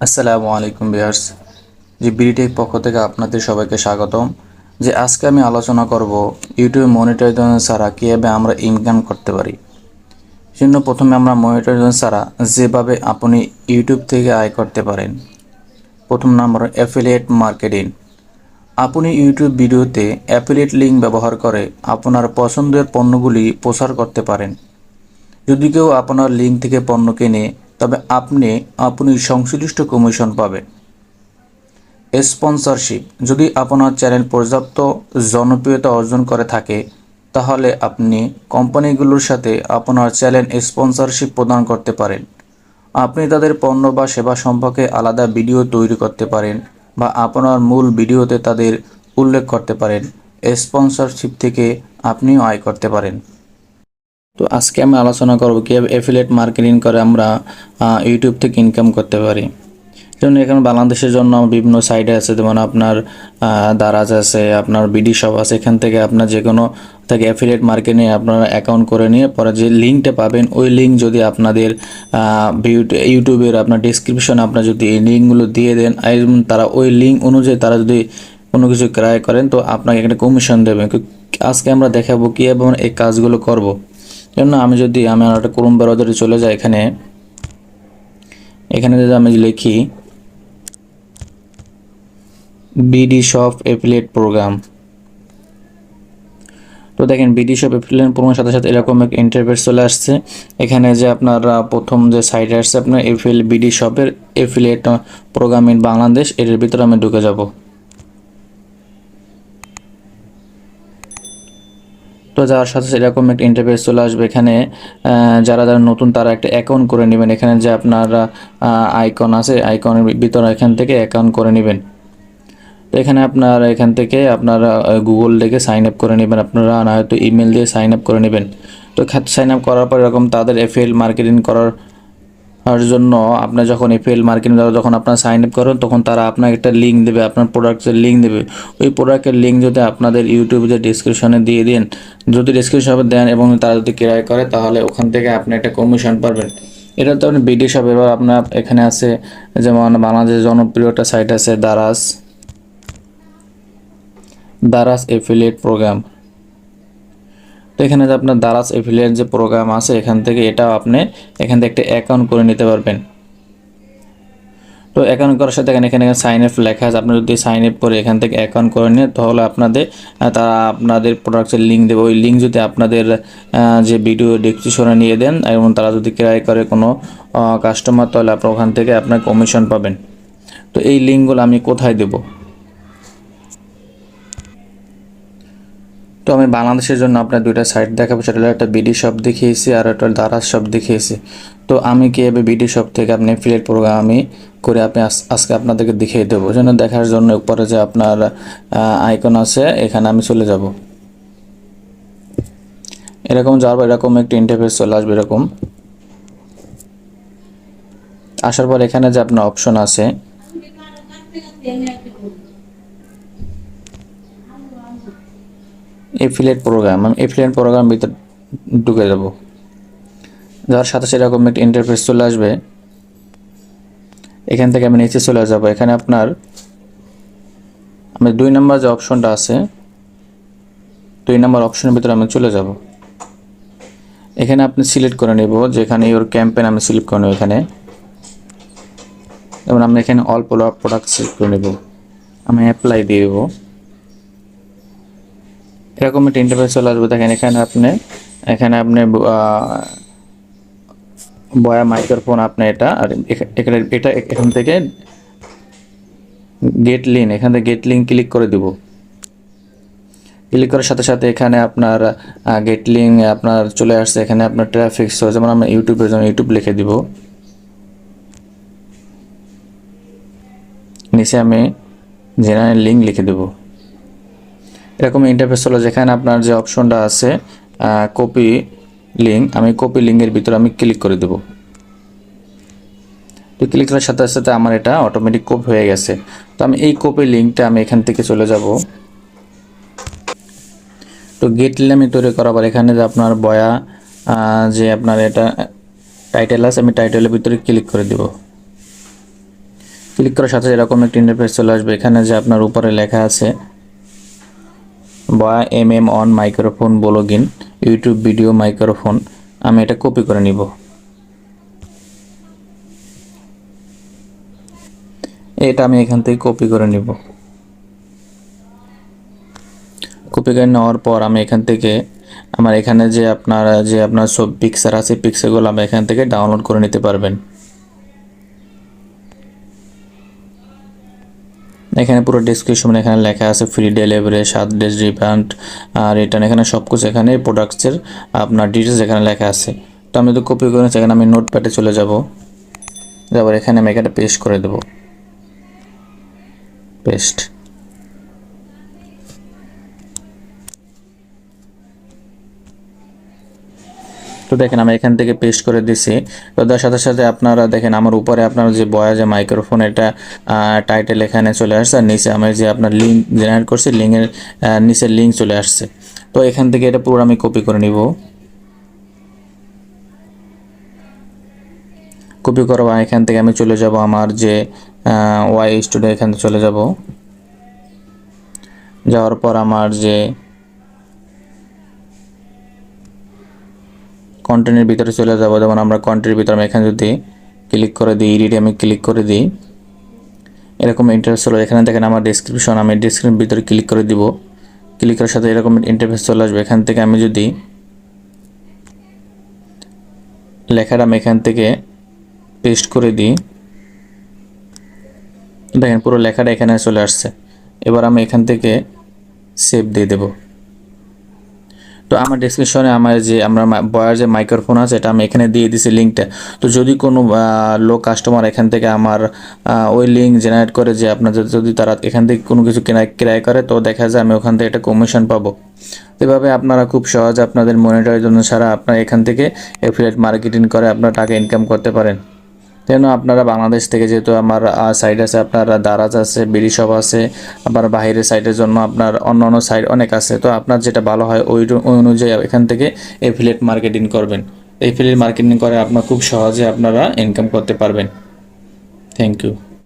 আসসালামু আলাইকুম বিয়ার্স যে বিডিটেক পক্ষ থেকে আপনাদের সবাইকে স্বাগতম। যে আজকে আমি আলোচনা করব ইউটিউব মনিটাইজেশন ছাড়া কীভাবে আমরা ইনকাম করতে পারি। জন্য প্রথমে আমরা মনিটাইজেশন ছাড়া যেভাবে আপনি ইউটিউব থেকে আয় করতে পারেন। প্রথম নাম্বার অ্যাফিলিয়েট মার্কেটিং আপনি ইউটিউব ভিডিওতে অ্যাফিলিয়েট লিঙ্ক ব্যবহার করে আপনার পছন্দের পণ্যগুলি প্রচার করতে পারেন। যদি কেউ আপনার লিঙ্ক থেকে পণ্য কেনে তবে আপনি আপনি সংশ্লিষ্ট কমিশন পাবেন। স্পন্সরশিপ, যদি আপনার চ্যানেল পর্যাপ্ত জনপ্রিয়তা অর্জন করে থাকে, তাহলে আপনি কোম্পানিগুলোর সাথে আপনার চ্যানেল স্পন্সরশিপ প্রদান করতে পারেন। আপনি তাদের পণ্য বা সেবা সম্পর্কে আলাদা ভিডিও তৈরি করতে পারেন বা আপনার মূল ভিডিওতে তাদের উল্লেখ করতে পারেন। স্পন্সরশিপ থেকে আপনিও আয় করতে পারেন। তো আজকে আমি আলোচনা করব কীভাবে অ্যাফিলিয়েট মার্কেটিং করে আমরা ইউটিউব থেকে ইনকাম করতে পারি। যেমন এখানে বাংলাদেশের জন্য বিভিন্ন সাইট আছে, যেমন আপনার দারাজ আছে, আপনার বিডি শপ আছে, এখান থেকে আপনার যে কোনো থেকে অ্যাফিলিয়েট মার্কেটিং আপনারা অ্যাকাউন্ট করে নিয়ে পরে যে লিঙ্কটা পাবেন, ওই লিঙ্ক যদি আপনাদের ইউটিউবের আপনার ডিসক্রিপশন আপনার যদি এই লিঙ্কগুলো দিয়ে দেন এবং তারা ওই লিঙ্ক অনুযায়ী তারা যদি কোনো কিছু ক্রয় করেন, তো আপনাকে একটা কমিশন দেবে। আজকে আমরা দেখাবো কীভাবে আমরা এই কাজগুলো করব। জন্য আমি যদি আমি আমার একটা ক্রোম ব্রাউজারে চলে যাই এখানে এখানে যদি আমি লিখি বিডি শপ অ্যাফিলিয়েট প্রোগ্রাম তো দেখেন বিডি শপ অ্যাফিলিয়েট প্রোগ্রামের সাথে সাথে এরকম এক ইন্টারফেস চলে আসছে। এখানে যে আপনার প্রথম যে সাইট আসছে আপনার এফিল বিডি শপের অ্যাফিলিয়েট প্রোগ্রাম ইন বাংলাদেশ এর ভিতরে আমি ঢুকে যাব। তো যাওয়ার সাথে এরকম একটা ইন্টারফেস চলে আসবে। এখানে যারা যারা নতুন তারা একটা অ্যাকাউন্ট করে নেবেন। এখানে যে আপনারা আইকন আছে আইকনের ভিতরে এখান থেকে অ্যাকাউন্ট করে নেবেন। তো এখানে আপনার এখান থেকে আপনারা গুগল থেকে সাইন আপ করে নেবেন। আপনারা না হয়তো ইমেল দিয়ে সাইন আপ করে নেবেন। তো সাইন আপ করার পর এরকম তাদের এফএল মার্কেটিং করার জন্য আপনার যখন এফএল মার্কেটিং যখন আপনার সাইন আপ করেন, তখন তারা আপনাকে একটা লিঙ্ক দেবে, আপনার প্রোডাক্টের লিঙ্ক দেবে। ওই প্রোডাক্টের লিঙ্ক যদি আপনাদের ইউটিউবে ডিসক্রিপশনে দিয়ে দেন, যদি ডিসক্রিপশনে দেন এবং তারা যদি ক্রয় করে, তাহলে ওখান থেকে আপনি একটা কমিশন পাবেন। এটা তো আপনি বিডি শপ এবার আপনার এখানে আছে যেমন বাংলাদেশের জনপ্রিয় একটা সাইট আছে দারাস দারাস এফিলিয়েট প্রোগ্রাম তো এখানে যে আপনার দারাস এফিলিয়েট যে প্রোগ্রাম আছে, এখান থেকে এটাও আপনি এখান থেকে একটা অ্যাকাউন্ট করে নিতে পারবেন। তো অ্যাকাউন্ট করার সাথে এখানে এখানে সাইন আপ লেখা আছে। আপনি যদি সাইন আপ করে এখান থেকে অ্যাকাউন্ট করে নেন, তাহলে আপনাদের তারা আপনাদের প্রোডাক্টের লিঙ্ক দেবে। ওই লিঙ্ক যদি আপনাদের যে ভিডিও ডিসক্রিপশনে নিয়ে দেন, এবং তারা যদি ক্রয় করে কোনো কাস্টমার তাহলে আপনার ওখান থেকে আপনার কমিশন পাবেন। তো এই লিঙ্কগুলো আমি কোথায় দেবো? তো আমি বাংলাদেশের জন্য আপনার দুইটা সাইট দেখাবো, সেটা একটা বিডি শপ দেখিয়েছি আর একটা দারাজ শপ দেখিয়েছি। তো আমি কীভাবে বিডি শপ থেকে আপনি ফিলেট প্রোগ্রাম আমি করে আপনি আজ- আজকে আপনাদেরকে দেখিয়ে দেবো। যেন দেখার জন্য উপরে যে আপনার আইকন আছে, এখানে আমি চলে যাব। এরকম যাওয়ার পর এরকম একটি ইন্টারফেস চলে আসবে এরকম। আসার পর এখানে যে আপনার অপশন আছে এফিলিয়েট প্রোগ্রাম আমি এফিলিয়েট প্রোগ্রাম ভিতর ঢুকে যাব। যাওয়ার সাথে সেরকম একটা ইন্টারফেস চলে আসবে। এখান থেকে আমি নিচে চলে যাব। এখানে আপনার আমি দুই নম্বর যে অপশনটা আছে, দুই নম্বর অপশনের ভিতরে আমি চলে যাব। এখানে আপনি সিলেক্ট করে নেব যেখানে ইওর ক্যাম্পেন আমি সিলেক্ট করে নেব এখানে। যেমন আমি এখানে অল প্রোডাক্ট সিলেক্ট করে নেব। আমি অ্যাপ্লাই দিয়ে দেবো। এরকম একটা ইন্টারফেস চলে আসবে। দেখেন, এখানে আপনি এখানে আপনি বয়া মাইক্রোফোন আপনি এটা, আর এখানে এটা এখান থেকে গেট লিঙ্ক এখান থেকে গেট লিঙ্ক ক্লিক করে দিব। ক্লিক করার সাথে সাথে এখানে আপনার গেট লিঙ্ক আপনার চলে আসছে, এখানে আপনার ট্রাফিক যেমন আমরা ইউটিউবের জন্য ইউটিউব লিখে দিব। নিচে আমি জেনারেল লিঙ্ক লিখে দেবো। এরকম ইন্টারফেস হলো যেখানে আপনার যে অপশনটা আছে কপি লিঙ্ক আমি কপি লিঙ্কের ভিতরে আমি ক্লিক করে দেব। তো ক্লিক করার সাথে সাথে আমার এটা অটোমেটিক কপি হয়ে গেছে। তো আমি এই কপি লিঙ্কটা আমি এখান থেকে চলে যাব। তো গেট আমি তৈরি করার পর এখানে যে আপনার বয়া যে আপনার এটা টাইটেল আছে, আমি টাইটেলের ভিতরে ক্লিক করে দেব। ক্লিক করার সাথে এরকম একটা ইন্টারফেস চলে আসবে। এখানে যে আপনার উপরে লেখা আছে বা M M on microphone ব্লগিন, YouTube video microphone, আমি এটা কপি করে নিব। এটা আমি এখান থেকে কপি করে নিব। কপি করে নেওয়ার পর আমি এখান থেকে আমার এখানে যে আপনার যে আপনার সব পিকচার আছে পিকচারগুলো আমি এখান থেকে ডাউনলোড করে নিতে পারবেন। এখানে পুরো ডিসক্রিপশন এখানে লেখা আছে ফ্রি ডেলিভারি সাত ডেজ রিফান্ড আর রিটার্ন এখানে সব কিছু এখানে প্রোডাক্টসের আপনার ডিটেলস এখানে লেখা আছে। তো আমি তো কপি করে এখানে আমি নোট প্যাডে চলে যাব। যাবার এখানে আমি এখানে পেস্ট করে দেব। পেস্ট তো দেখেন আমি এখান থেকে পেস্ট করে দিছি। তো তার সাথে সাথে আপনারা দেখেন আমার উপরে আপনার যে বয়া যে মাইক্রোফোন এটা টাইটেল এখানে চলে আসছে। আর নিচে আমি যে আপনার লিঙ্ক জেনারেট করছি লিঙ্কের নিচে লিঙ্ক চলে আসছে। তো এখান থেকে এটা পুরো আমি কপি করে নিব। কপি করব, এখান থেকে আমি চলে যাব আমার যে ওয়াই স্টুডিও এখান থেকে চলে যাব। যাওয়ার পর আমার যে কন্টেন্টের ভিতরে চলে যাব। যেমন আমরা কন্টেন্টের ভিতরে আমি এখানে যদি ক্লিক করে দিই এডিটে আমি ক্লিক করে দিই, এরকম ইন্টারফেস চলে এখানে দেখেন আমার ডিসক্রিপশন আমি ডিসক্রিপশন ভিতরে ক্লিক করে দিব। ক্লিক করার সাথে এরকম ইন্টারফেস চলে আসবে। এখান থেকে আমি যদি লেখাটা আমি এখান থেকে পেস্ট করে দিই, দেখেন পুরো লেখাটা এখানে চলে আসছে। এবার আমি এখান থেকে সেভ দিয়ে দেবো। তো আমার ডিসক্রিপশনে আমার যে, আমরা বয়ার যে মাইক্রোফোন আছে, এটা আমি এখানে দিয়ে দিছি লিঙ্কটা তো যদি কোনো লো কাস্টমার এখান থেকে আমার ওই লিঙ্ক জেনারেট করে যে আপনাদের যদি তারা এখান থেকে কোনো কিছু কেনা, ক্রয় করে, তো দেখা যায় আমি ওখান থেকে একটা কমিশন পাবো। এভাবে আপনারা খুব সহজে আপনাদের মনিটরের জন্য ছাড়া আপনার এখান থেকে এফিলিয়েট মার্কেটিং করে আপনার টাকা ইনকাম করতে পারেন। যেন আপনারা বাংলাদেশ থেকে যেহেতু আমার সাইড আছে, আপনার দারাজ আছে, বিডি শপ আছে, আবার বাহিরের সাইডের জন্য আপনার অন্য অন্য সাইড অনেক আছে, তো আপনার যেটা ভালো হয় ওই ওই অনুযায়ী এখান থেকে এফিলেট মার্কেটিং করবেন। এফিলেট মার্কেটিং করে আপনার খুব সহজে আপনারা ইনকাম করতে পারবেন। Thank you